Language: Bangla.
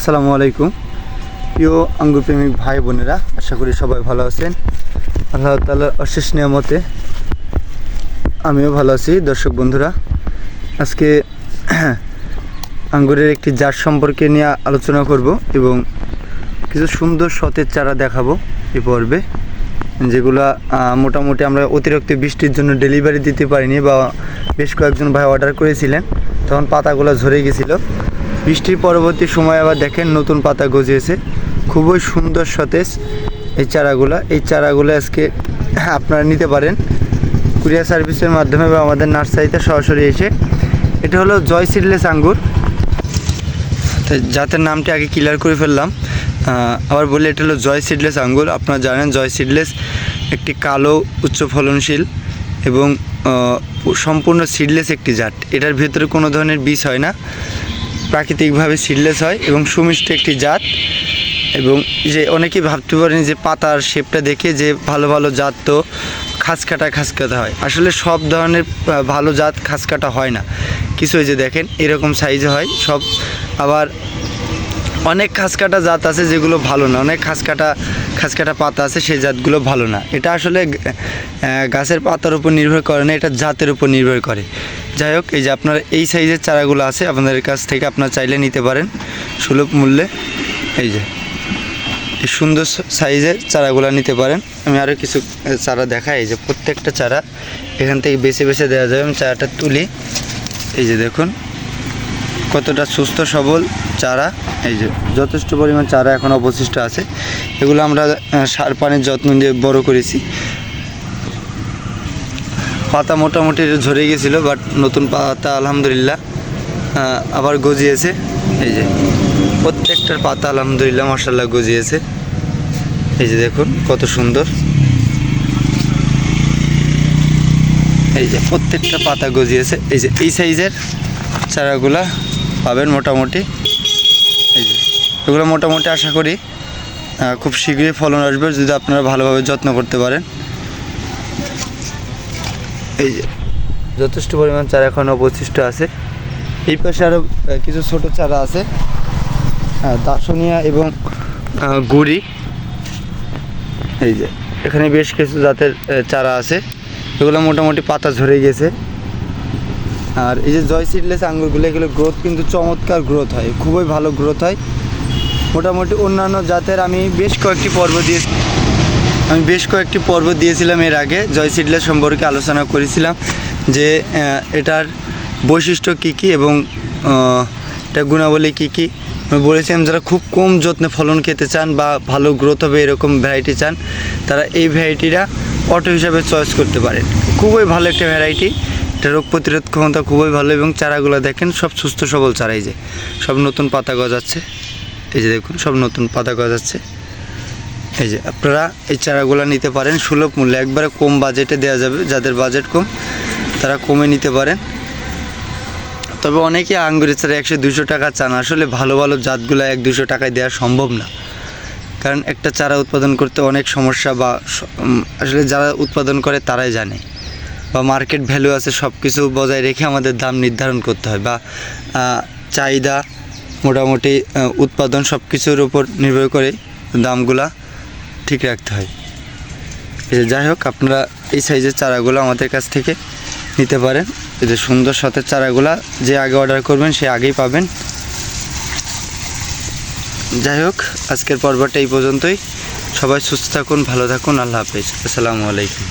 আসসালামু আলাইকুম। প্রিয় আঙ্গুপ্রেমিক ভাই বোনেরা, আশা করি সবাই ভালো আছেন। আল্লাহ তালার অশেষ নিয়ামতে আমিও ভালো আছি। দর্শক বন্ধুরা, আজকে আঙ্গুরের একটি জাত সম্পর্কে নিয়ে আলোচনা করব এবং কিছু সুন্দর সতেজ চারা দেখাবো এই পর্বে, যেগুলা মোটামুটি আমরা অতিরিক্ত বৃষ্টির জন্য ডেলিভারি দিতে পারিনি বা বেশ কয়েকজন ভাই অর্ডার করেছিলেন। তখন পাতাগুলো ঝরে গেছিল। বৃষ্টির পরবর্তী সময় আবার দেখেন নতুন পাতা গজিয়েছে। খুবই সুন্দর সতেজ এই চারাগুলো। এই চারাগুলো আজকে আপনারা নিতে পারেন। কুরিয়ার সার্ভিসের মাধ্যমে বা আমাদের নার্সারিতে সরাসরি এসে। এটা হলো জয় সিডলেস আঙ্গুর। জাতের নামটি আগে ক্লিয়ার করে ফেললাম। আবার বলি, এটা হলো জয় সিডলেস আঙ্গুর। আপনারা জানেন, জয় সিডলেস একটি কালো, উচ্চ ফলনশীল এবং সম্পূর্ণ সিডলেস একটি জাত। এটার ভেতরে কোনো ধরনের বীজ হয় না। প্রাকৃতিকভাবে সিডলেস হয় এবং সুমিষ্ট একটি জাত। এবং যে অনেকেই ভাবতে পারেন যে পাতার শেপটা দেখে যে ভালো ভালো জাত তো খাস কাটা খাস কাটা হয়। আসলে সব ধরনের ভালো জাত খাস কাটা হয় না। কিছু যে দেখেন, এরকম সাইজে হয়। সব আবার অনেক খাস কাটা জাত আছে যেগুলো ভালো না। অনেক খাস কাটা খাস কাটা পাতা আছে, সেই জাতগুলো ভালো না। এটা আসলে গাছের পাতার উপর নির্ভর করে না, এটা জাতের উপর নির্ভর করে। যাই হোক, এই যে আপনার এই সাইজের চারাগুলো আছে, আপনাদের কাছ থেকে আপনার চাইলে নিতে পারেন সুলভ মূল্যে। এই যে, এই সুন্দর সাইজের চারাগুলো নিতে পারেন। আমি আরও কিছু চারা দেখাই। এই যে প্রত্যেকটা চারা এখান থেকে বেছে বেছে দেওয়া যাবে আমি চারাটা তুলি। এই যে দেখুন। কতটা সুস্থ, সবল চারা, এই যে যথেষ্ট পরিমাণ চারা এখন অবশিষ্ট আছে। এগুলো আমরা সার পানির যত্ন দিয়ে বড় করেছি। পাতা মোটামুটি ঝরে গেছিল বাট নতুন পাতা আলহামদুলিল্লাহ আবার গজিয়েছে। এই যে প্রত্যেকটার পাতা আলহামদুলিল্লাহ মার্শাল্লাহ গজিয়েছে। এই যে দেখুন, কত সুন্দর। এই যে প্রত্যেকটা পাতা গজিয়েছে। এই যে এই সাইজের চারাগুলা পাবেন মোটামুটি। এই যে, এগুলো মোটামুটি আশা করি খুব শীঘ্রই ফলন আসবে যদি আপনারা ভালোভাবে যত্ন করতে পারেন। এই যে, যথেষ্ট পরিমাণ চারা এখন অবশিষ্ট আছে। এই পাশে আরও কিছু ছোট চারা আছে। দাসনিয়া এবং গুড়ি। এই যে, এখানে বেশ কিছু জাতের চারা আছে। এগুলো মোটামুটি পাতা ঝরে গেছে। আর এই যে জয় সিডলেস আঙ্গুরগুলো, এগুলো গ্রোথ কিন্তু চমৎকার গ্রোথ হয়, খুবই ভালো গ্রোথ হয়। মোটামুটি অন্যান্য জাতের আমি বেশ কয়েকটি পর্ব দিয়ে আমি বেশ কয়েকটি পর্ব দিয়েছিলাম এর আগে, জয় সিডলেস সম্পর্কে আলোচনা করেছিলাম যে এটার বৈশিষ্ট্য কী কী এবং এটা গুণাবলী কী কী। আমি বলেছিলাম যারা খুব কম যত্নে ফলন খেতে চান বা ভালো গ্রোথ হবে এরকম ভ্যারাইটি চান, তারা এই ভ্যারাইটিটা অটো হিসাবে চয়েস করতে পারেন। খুবই ভালো একটা ভ্যারাইটি এটা রোগ প্রতিরোধ ক্ষমতা খুবই ভালো এবং চারাগুলো দেখেন সব সুস্থ সবল চারাই যে, সব নতুন পাতা গজাচ্ছে। এই যে দেখুন, সব নতুন পাতা গজাচ্ছে। এই যে আপনারা এই চারাগুলো নিতে পারেন সুলভ মূল্যে, একবারে কম বাজেটে দেওয়া যাবে, যাদের বাজেট কম, তারা কমে নিতে পারেন। তবে অনেকে আঙ্গুরের চারা একশো দুশো টাকা চান, আসলে ভালো ভালো জাতগুলো এক দুশো টাকায় দেওয়া সম্ভব না। কারণ একটা চারা উৎপাদন করতে অনেক সমস্যা বা আসলে যারা উৎপাদন করে তারাই জানে। বা মার্কেট ভ্যালু আছে সব কিছু বজায় রেখে আমাদের দাম নির্ধারণ করতে হয় বা চাহিদা মোটামুটি উৎপাদন সব কিছুর উপর নির্ভর করে দামগুলা ঠিক রাখতে হয়। যাই হোক, আপনারা এই সাইজের চারাগুলো আমাদের কাছ থেকে নিতে পারেন। যে সুন্দর সাথে চারাগুলা যে আগে অর্ডার করবেন, সে আগেই পাবেন। যাই হোক, আজকের পর্বটা এই পর্যন্তই। সবাই সুস্থ থাকুন, ভালো থাকুন। আল্লাহ হাফেজ। আসসালামু আলাইকুম।